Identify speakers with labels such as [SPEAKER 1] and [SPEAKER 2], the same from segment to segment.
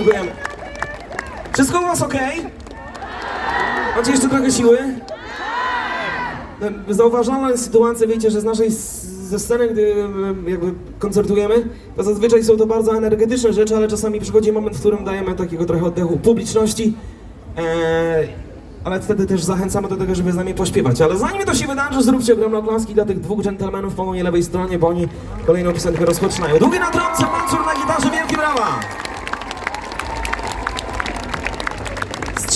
[SPEAKER 1] dziękujemy. Wszystko u was ok? Macie jeszcze trochę siły? No, Zauważalna jest sytuacja, wiecie, że z naszej ze sceny, gdy jakby koncertujemy, to zazwyczaj są to bardzo energetyczne rzeczy, ale czasami przychodzi moment, w którym dajemy takiego trochę oddechu publiczności. E, ale wtedy też zachęcamy do tego, żeby z nami pośpiewać. Ale zanim to się wydarzy, zróbcie ogromne oklaski dla tych dwóch dżentelmenów po mojej lewej stronie, bo oni kolejną piosenkę rozpoczynają. Długi na trąbce, Mansur na gitarze, wielkie brawa!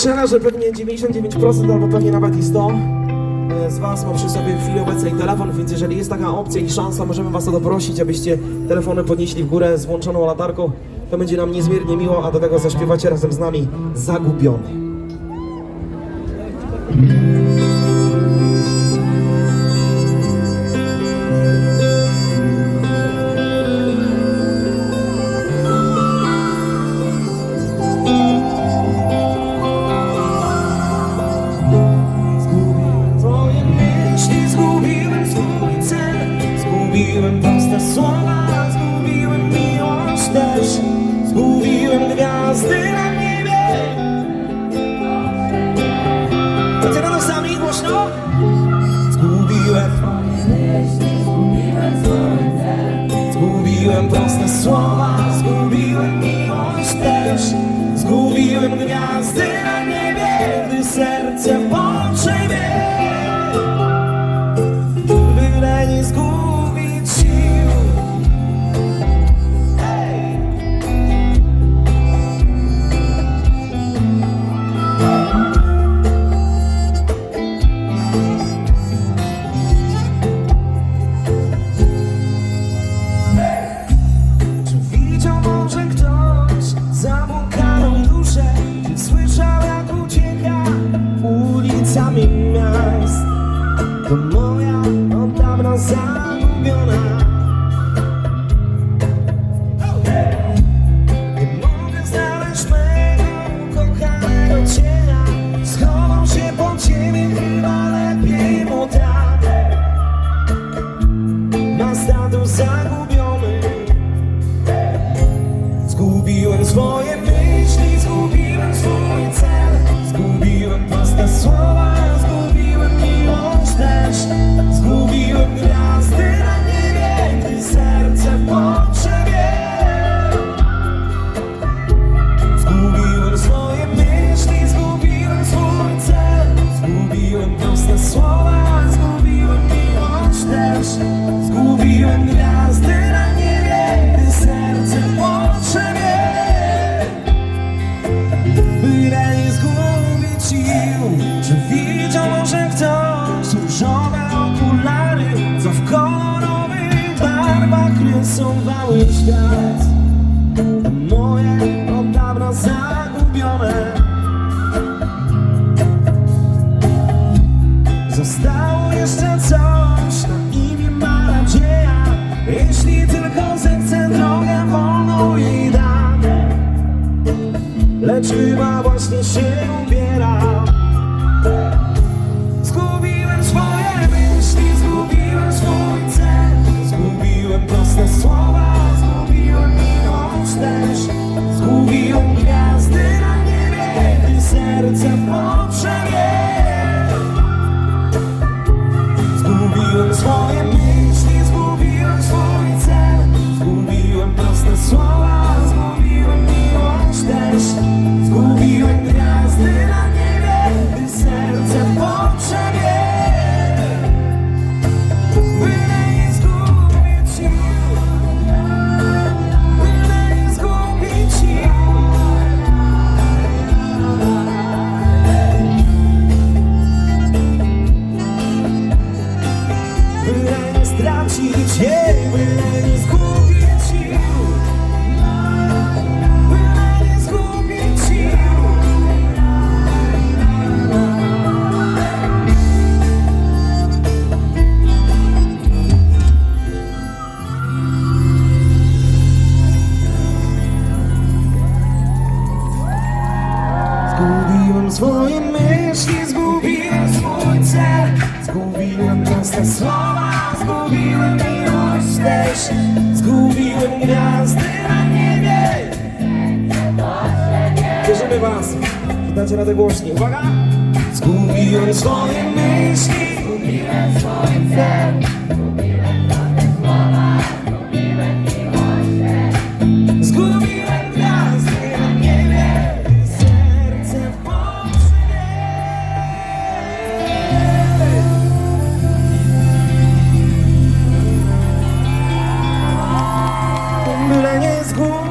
[SPEAKER 1] Strzela, że pewnie 99% albo pewnie nawet i 100 e, z Was ma przy sobie w chwili obecnej telefon, więc jeżeli jest taka opcja i szansa, możemy Was o to prosić, abyście telefony podnieśli w górę z włączoną latarką. To będzie nam niezmiernie miło, a do tego zaśpiewacie razem z nami Zagubiony. Gwiazdy na niebie. Chcecie na sami głośno? Zgubiłem. Zgubiłem proste słowa, zgubiłem miłość też. Zgubiłem gwiazdy na niebie, gdy serce To moja od dawna zagubiona Nie mogę znaleźć mego ukochanego cienia Schował się pod ziemię, chyba lepiej mu tak. Na status zagubiony. Zgubiłem swoje myśli, zgubiłem swój cel. Zgubiłem proste słowa, zgubiłem miłość też Zgubiłem gwiazdy rysowały świat. Moje od dawna zagubione. Zostało jeszcze coś na imię ma nadzieja. Jeśli tylko zechcę drogę wolną jej dam. Lecz chyba właśnie się ubiera. Zgubiłem swoje słowa, Zgubiłem swoje myśli, zgubiłem swój cel. Zgubiłem proste słowa, zgubiłem miłość też. Zgubiłem gwiazdy na niebie. Wierzymy w was, dacie radę głośniej. Uwaga! Zgubiłem swoje myśli School.